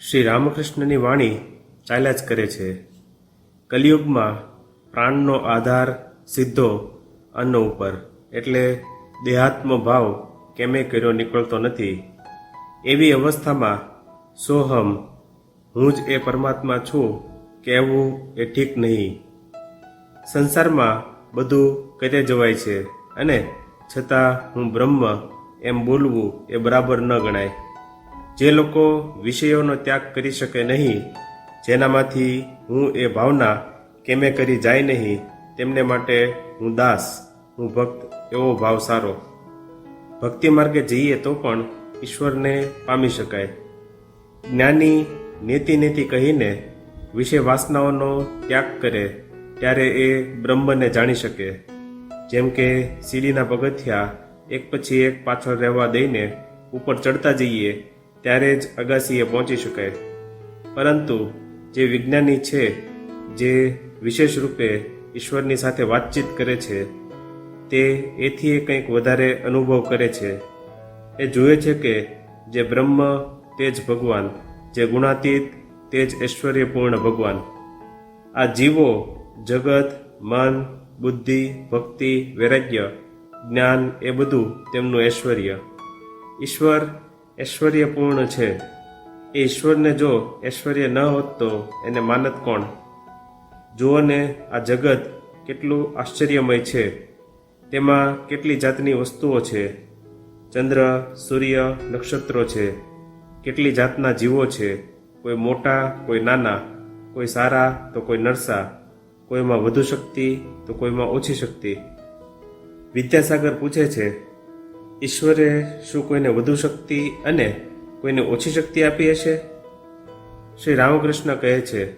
શ્રી રામકૃષ્ણની વાણી ચાલ્યા જ કરે છે. કલિયુગમાં પ્રાણનો આધાર સીધો અન્ન ઉપર, એટલે દેહાત્મ ભાવ કેમે કર્યો નીકળતો નથી. એવી અવસ્થામાં સોહમ, હું જ એ પરમાત્મા છું, કહેવું એ ઠીક નહીં. સંસારમાં બધું કરે જવાય છે, અને છતાં હું બ્રહ્મ એમ બોલવું એ બરાબર ન ગણાય. જે લોકો વિષયોનો ત્યાગ કરી શકે નહીં, જેનામાંથી હું એ ભાવના કેમે કરી જાય નહીં, તેમને માટે હું દાસ, હું ભક્ત એવો ભાવ સારો. ભક્તિ માર્ગે જઈએ તો પણ ઈશ્વરને પામી શકાય. જ્ઞાની નેતિ નેતિ કહીને વિષય વાસનાઓનો ત્યાગ કરે, ત્યારે એ બ્રહ્મને જાણી શકે. જેમ કે સીડીના પગથિયા એક પછી એક પાછળ રહેવા દઈને ઉપર ચડતા જઈએ ત્યારે જ અગાસીએ પહોંચી શકાય. પરંતુ જે વિજ્ઞાની છે, જે વિશેષ રૂપે ઈશ્વરની સાથે વાતચીત કરે છે, તે એથી એ કંઈક વધારે અનુભવ કરે છે. એ જુએ છે કે જે બ્રહ્મ, તે જ ભગવાન, જે ગુણાતીત, તે જ ઐશ્વર્યપૂર્ણ ભગવાન. આ જીવો જગત, મન, બુદ્ધિ, ભક્તિ, વૈરાગ્ય, જ્ઞાન એ બધું તેમનું ઐશ્વર્ય. ઈશ્વર ઐશ્વર્યપૂર્ણ છે. એ ઈશ્વરને જો ઐશ્વર્ય ન હોત તો એને માનત કોણ? જુઓને આ જગત કેટલું આશ્ચર્યમય છે. તેમાં કેટલી જાતની વસ્તુઓ છે. ચંદ્ર, સૂર્ય, નક્ષત્રો છે. કેટલી જાતના જીવો છે. કોઈ મોટા, કોઈ નાના, કોઈ સારા તો કોઈ નરસા. કોઈમાં વધુ શક્તિ તો કોઈમાં ઓછી શક્તિ. વિદ્યાસાગર પૂછે છે ઈશ્વરે શું કોઈને વધુ શક્તિ અને કોઈને ઓછી શક્તિ આપી હશે? શ્રી રામકૃષ્ણ કહે છે,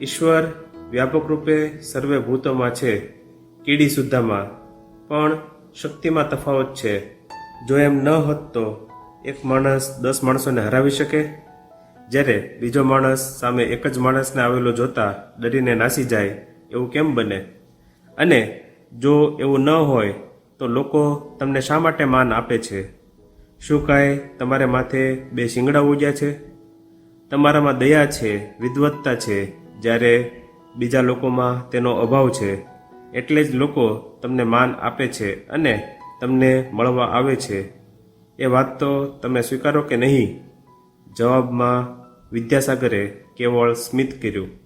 ઈશ્વર વ્યાપક રૂપે સર્વે ભૂતોમાં છે, કીડી સુદ્ધામાં પણ શક્તિમાં તફાવત છે, જો એમ ન હોત તો એક માણસ દસ માણસોને હરાવી શકે? જ્યારે બીજો માણસ સામે એક જ માણસને આવેલો જોતા ડરીને નાસી જાય, એવું કેમ બને? અને જો એવું ન હોય તો લોકો તમને શા માટે માન આપે છે? શું કાંઈ તમારે માથે બે શિંગડા ઉગ્યા છે? તમારામાં દયા છે વિદવત્તા છે, જ્યારે બીજા લોકોમાં તેનો અભાવ છે. એટલે જ લોકો તમને માન આપે છે અને તમને મળવા આવે છે. એ વાત તો તમે સ્વીકારો કે નહીં? જવાબમાં વિદ્યાસાગરે કેવળ સ્મિત કર્યું.